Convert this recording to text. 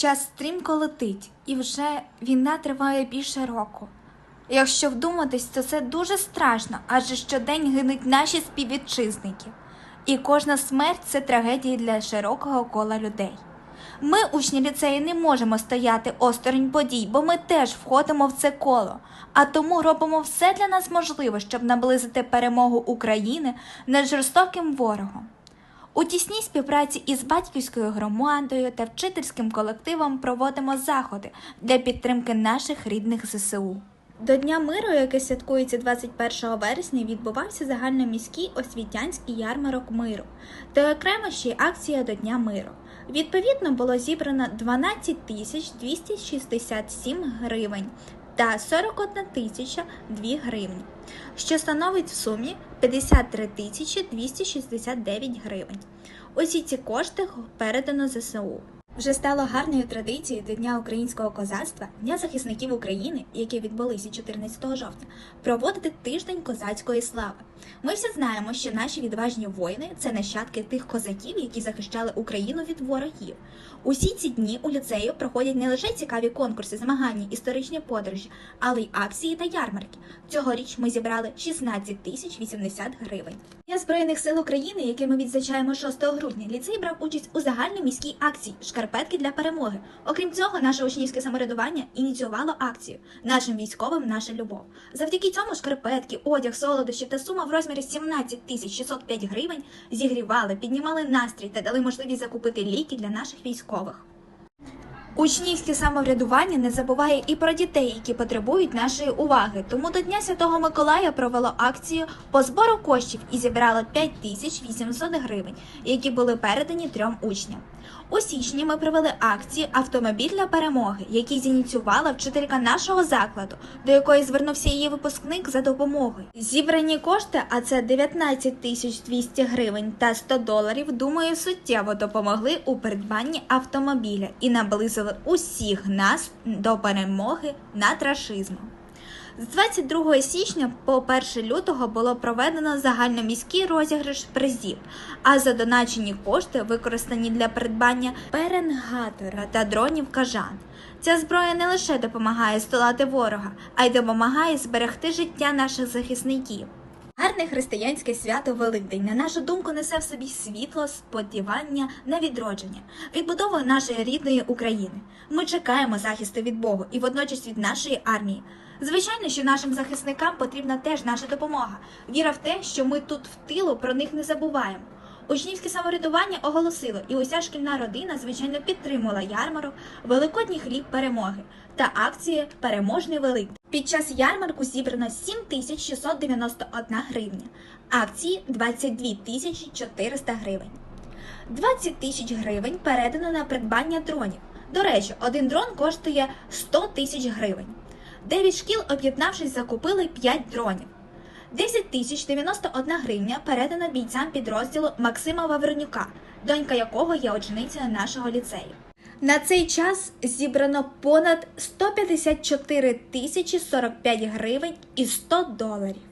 Час стрімко летить, і вже війна триває більше року. Якщо вдуматись, то це дуже страшно, адже щодень гинуть наші співвітчизники. І кожна смерть це трагедія для широкого кола людей. Ми, учні ліцею, не можемо стояти осторонь подій, бо ми теж входимо в це коло, а тому робимо все для нас можливе, щоб наблизити перемогу України над жорстоким ворогом. У тісній співпраці із батьківською громадою та вчительським колективом проводимо заходи для підтримки наших рідних ЗСУ. До Дня миру, який святкується 21 вересня, відбувався загальноміський освітянський ярмарок миру та окремо ще й акція до Дня миру. Відповідно, було зібрано 12 тисяч 267 гривень та 41 тисяча 2 гривні, що становить в сумі 53 тисячі 269 гривень. Усі ці кошти передано ЗСУ. Вже стало гарною традицією до Дня українського козацтва, Дня захисників України, які відбулися 14 жовтня, проводити тиждень козацької слави. Ми всі знаємо, що наші відважні воїни це нащадки тих козаків, які захищали Україну від ворогів. Усі ці дні у ліцею проходять не лише цікаві конкурси, змагання, історичні подорожі, але й акції та ярмарки. Цьогоріч ми зібрали 16 тисяч 80 гривень. Дня Збройних сил України, яке ми відзначаємо 6 грудня, ліцей брав участь у загальноміській акції Шкарпетки для перемоги. Окрім цього, наше учнівське самоврядування ініціювало акцію Нашим військовим наша любов. Завдяки цьому шкарпетки, одяг, солодощі та сума в розмірі 17 тисяч 605 гривень зігрівали, піднімали настрій та дали можливість закупити ліки для наших військових. Учнівське самоврядування не забуває і про дітей, які потребують нашої уваги. Тому до Дня Святого Миколая провело акцію по збору коштів і зібрало 5800 гривень, які були передані трьом учням. У січні ми провели акцію Автомобіль для перемоги, який зініціювала вчителька нашого закладу, до якої звернувся її випускник за допомогою. Зібрані кошти, а це 19 тисяч 200 гривень та 100 доларів, думаю, суттєво допомогли у придбанні автомобіля і наблизили усіх нас до перемоги над рашизмом. З 22 січня по 1 лютого було проведено загальноміський розіграш призів, а задоначені кошти використані для придбання перенгатора та дронів кажан. Ця зброя не лише допомагає здолати ворога, а й допомагає зберегти життя наших захисників. Гарне християнське свято Великдень, на нашу думку, несе в собі світло, сподівання на відродження, відбудову нашої рідної України. Ми чекаємо захисту від Богу і водночас від нашої армії. Звичайно, що нашим захисникам потрібна теж наша допомога. Віра в те, що ми тут в тилу про них не забуваємо. Учнівське самоврядування оголосило, і уся шкільна родина, звичайно, підтримувала ярмарок Великодній хліб перемоги та акції Переможний Великдень. Під час ярмарку зібрано 7691 гривня, акції 22 тисячі 400 гривень. 20 тисяч гривень передано на придбання дронів. До речі, один дрон коштує 100 тисяч гривень. Дев'ять шкіл, об'єднавшись, закупили 5 дронів. 10 тисяч 91 гривня передано бійцям підрозділу Максима Вавренюка, донька якого є ученицею нашого ліцею. На цей час зібрано понад 154 тисячі 45 гривень і 100 доларів.